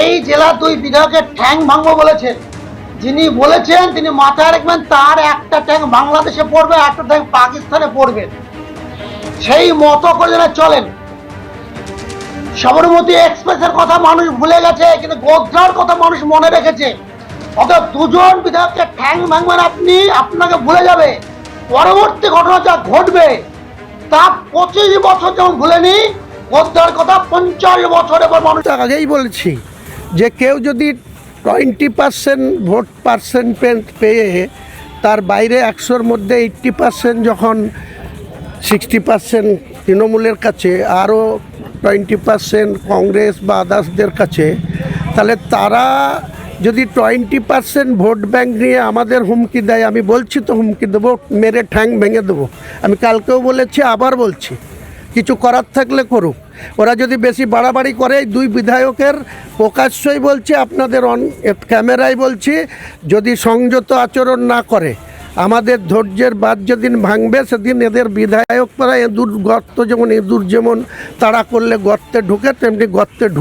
এই জেলা দুই বিধায়কের ঠ্যাং ভাঙবো বলেছেন যিনি বলেছেন, তিনি মাথায় রাখবেন, তার একটা ট্যাং বাংলাদেশে পড়বে একটা ট্যাঙ্ক পাকিস্তানে পড়বে। সেই মতো করে যেন চলেন। সবরমতী এক্সপ্রেসের কথা মানুষ ভুলে গেছে, কিন্তু গোদ্রার কথা মানুষ মনে রেখেছে। অতএব দুজন বিধায়ককে ঠ্যাং ভাঙবেন আপনি, আপনাকে ভুলে যাবে। পরবর্তী ঘটনা যা ঘটবে, তা পঁচিশ বছর যেমন ভুলেনি, গোদ্রার কথা পঞ্চাশ বছর পর মানুষ আগেই বলেছি। যে কেউ যদি টোয়েন্টি পার্সেন্ট ভোট পার্সেন্ট পেয়ে তার বাইরে একশোর মধ্যে এইট্টি পার্সেন্ট যখন সিক্সটি পার্সেন্ট তৃণমূলের কাছে, আরও টোয়েন্টি পার্সেন্ট কংগ্রেস বা আদার্সদের কাছে, তাহলে তারা যদি টোয়েন্টি পার্সেন্ট ভোট ব্যাঙ্ক নিয়ে আমাদের হুমকি দেয়, আমি বলছি তো হুমকি দেবো, মেরে ঠ্যাং ভেঙে দেবো। আমি কালকেও বলেছি, আবার বলছি। কিছু করার থাকলে করুক। ওরা যদি বেশি বাড়াবাড়ি করে দুই বিধায়কের প্রকাশ্যই বলছি, আপনাদের অন ক্যামেরায় বলছি, যদি সংযত আচরণ না করে, আমাদের ধৈর্যের বাদ যেদিন ভাঙবে, সেদিন এদের বিধায়করা এঁদুর গর্ত যেমন ইঁদুর যেমন তাড়া করলে গর্তে ঢুকে, তেমনি গর্তে